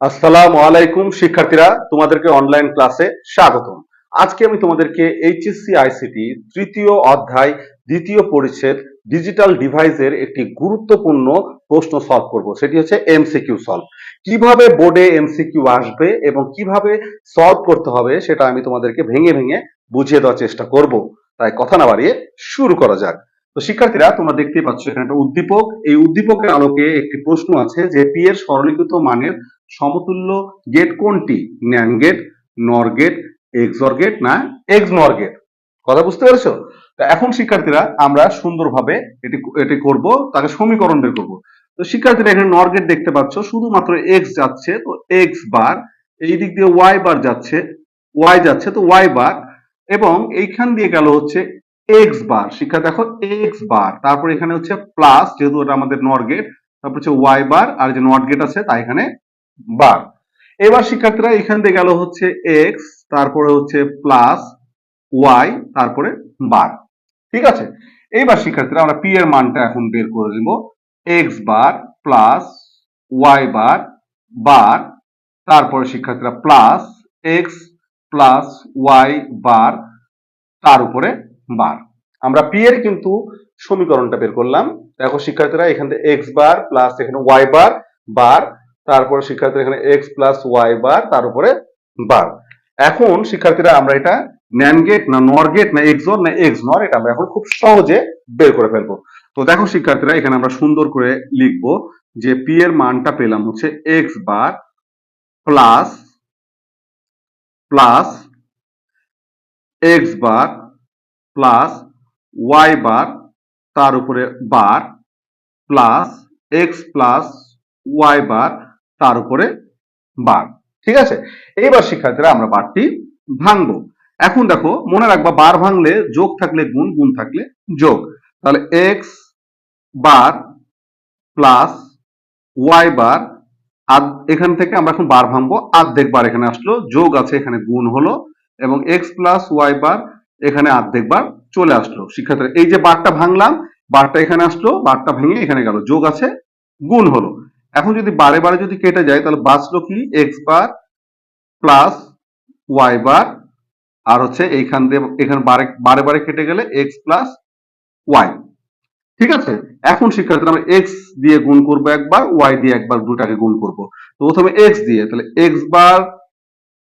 আসসালামু আলাইকুম, শিক্ষার্থীরা। তোমাদেরকে অনলাইন ক্লাসে স্বাগতম। আজকে আমি তোমাদেরকে এইচএসসি আইসিটি তৃতীয় অধ্যায়, দ্বিতীয় পরিচ্ছেদ ডিজিটাল ডিভাইসের একটি গুরুত্বপূর্ণ প্রশ্ন সলভ করব। সেটি হচ্ছে এমসিকিউ সলভ কীভাবে বোর্ডে এমসিকিউ আসবে এবং কীভাবে সলভ করতে হবে সেটা আমি তোমাদেরকে ভেঙে ভেঙে বুঝিয়ে দেওয়ার চেষ্টা করব। তাই কথা না বাড়িয়ে শুরু করা যাক। তো শিক্ষার্থীরা, তোমরা দেখতেই পাচ্ছ এখানে একটা উদ্দীপক। এই উদ্দীপকের আলোকে একটি প্রশ্ন আছে যে পি এর সরলীকৃত মানের সমতুল্য গেট কোনটি? NAND gate NOR gate XOR gate না এক্স নর গেট কথা বুঝতে পেরেছ? তো এখন শিক্ষার্থীরা আমরা সুন্দরভাবে এটি এটি করব, তাকে সমীকরণ বের করব। তো শিক্ষার্থীরা এখানে নর গেট দেখতে পাচ্ছ, শুধুমাত্র এক্স যাচ্ছে, তো এক্স বার এই দিক দিয়ে ওয়াই বার যাচ্ছে ওয়াই যাচ্ছে, তো ওয়াই বার এবং এইখান দিয়ে গেল হচ্ছে এক্স বার শিক্ষা দেখো এক্স বার তারপর এখানে হচ্ছে প্লাস যেহেতু এটা আমাদের নর গেট তারপর হচ্ছে ওয়াই বার আর যে নট গেট আছে, তাই এখানে বার। এবার শিক্ষার্থীরা এখান থেকে গেল হচ্ছে এক্স তারপরে হচ্ছে প্লাস ওয়াই তারপরে বার। ঠিক আছে? এইবার শিক্ষার্থীরা আমরা পি এর মানটা এখন বের করে দিব X bar plus Y bar bar, তারপরে শিক্ষার্থীরা plus X plus Y bar, তার উপরে বার। আমরা পি এর কিন্তু সমীকরণটা বের করলাম। দেখো শিক্ষার্থীরা এখান থেকে এক্স বার প্লাস এখানে ওয়াই বার বার তারপর শিক্ষার্থীরা এখানে এক্স প্লাস ওয়াই বার তার উপরে বার এখন শিক্ষার্থীরা আমরা এটা ন্যান গেট না নর গেট না এক্সর না এক্স নর এটা আমরা এখন খুব সহজে বের করে ফেলব। তো দেখো শিক্ষার্থীরা, এখানে আমরা সুন্দর করে লিখব যে পি এর মানটা পেলাম হচ্ছে x bar plus plus x bar plus y bar তার উপরে bar plus x plus y bar তার উপরে বার, ঠিক আছে? এইবার শিক্ষার্থীরা আমরা বারটি ভাঙবো। এখন দেখো, মনে রাখবা, বার ভাঙলে যোগ থাকলে গুণ গুণ থাকলে যোগ। তাহলে x bar plus y bar এখান থেকে আমরা এখন বার ভাঙবো। অর্ধেক বার এখানে আসলো, যোগ আছে, এখানে গুণ হলো, এবং এক্স প্লাস ওয়াই বার এখানে অর্ধেক বার চলে আসলো। শিক্ষার্থীরা, এই যে বারটা ভাঙলাম, বারটা এখানে আসলো, বারটা ভেঙে এখানে গেল, যোগ আছে, গুণ হলো। এখন যদি বারে বারে যদি কেটে যায়, তাহলে বাঁচলো কি? X bar plus y bar আর হচ্ছে এইখান দিয়ে, এখানে বারে বারে বারে কেটে গেলে এক্স প্লাস ওয়াই ঠিক আছে? এখন শিক্ষার্থীরা, আমরা এক্স দিয়ে গুণ করব একবার ওয়াই দিয়ে একবার দুটাকে গুণ করব। তো প্রথমে এক্স দিয়ে, তাহলে এক্স বার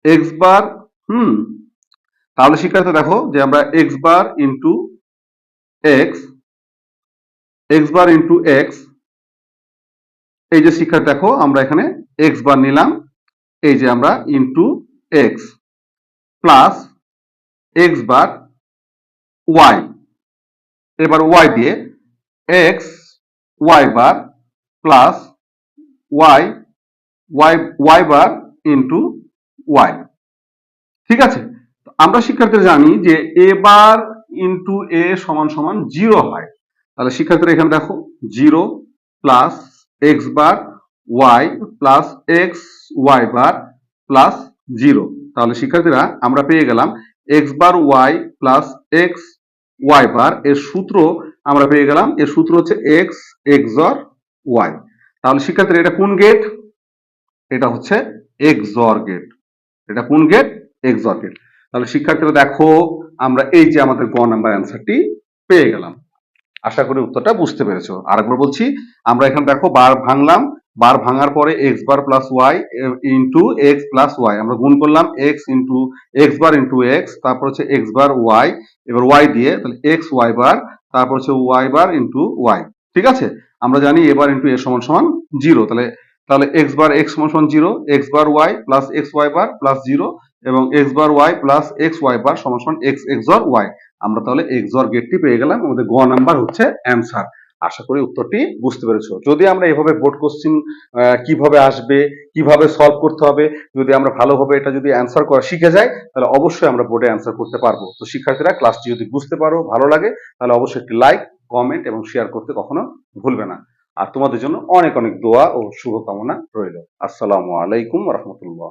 এক্স বার হুম, তাহলে শিক্ষার্থী দেখো যে আমরা x bar into x x bar into x এই যে শিক্ষার্থী দেখো, আমরা এখানে এক্স বার নিলাম, এই যে আমরা into x plus x bar y এবার ওয়াই দিয়ে x y bar plus y y y bar into y ঠিক আছে? আমরা শিক্ষার্থীরা জানি যে এ বার ইন্টু এ সমান সমান জিরো হয়। তাহলে শিক্ষার্থীরা এখানে দেখো zero plus x bar y plus x y bar plus zero তাহলে শিক্ষার্থীরা, আমরা পেয়ে গেলাম x bar y plus x y bar এর সূত্র আমরা পেয়ে গেলাম, এর সূত্র হচ্ছে এক্স এক্সর ওয়াই তাহলে শিক্ষার্থীরা, এটা কোন গেট এটা হচ্ছে এক্সর গেট এটা কোন গেট এক্সর গেট তাহলে শিক্ষার্থীরা দেখো, আমরা এই যে আমাদের গ নাম্বার অ্যান্সারটি পেয়ে গেলাম। আশা করি উত্তরটা বুঝতে পেরেছ। আরেকবার বলছি, আমরা এখানে দেখো বার ভাঙলাম, বার ভাঙার পরে x bar plus y into x plus y আমরা গুণ করলাম x into x bar into x তারপর হচ্ছে এক্স বার ওয়াই এবার ওয়াই দিয়ে, তাহলে এক্স ওয়াই বার তারপর হচ্ছে ওয়াই বার ইন্টু ওয়াই ঠিক আছে? আমরা জানি এবার ইন্টু এ সমান সমান জিরো তাহলে তাহলে এক্স বার এক্স সমান সমান zero x bar y plus x y bar plus zero এবং x bar y plus x y bar সমান সমান এক্স এক্সর ওয়াই আমরা তাহলে এক্সর গেটটি পেয়ে গেলাম, আমাদের গ নাম্বার হচ্ছে অ্যান্সার আশা করি উত্তরটি বুঝতে পেরেছ। যদি আমরা এভাবে বোর্ড কোশ্চিন কীভাবে আসবে, কীভাবে সলভ করতে হবে, যদি আমরা ভালোভাবে এটা যদি অ্যান্সার করা শিখে যাই, তাহলে অবশ্যই আমরা বোর্ডে অ্যান্সার করতে পারব। তো শিক্ষার্থীরা ক্লাসটি যদি বুঝতে পারো, ভালো লাগে, তাহলে অবশ্যই একটি লাইক কমেন্ট এবং শেয়ার করতে কখনো ভুলবে না। আর তোমাদের জন্য অনেক অনেক দোয়া ও শুভকামনা রইল। আসসালামু আলাইকুম রহমতুল্লাহ।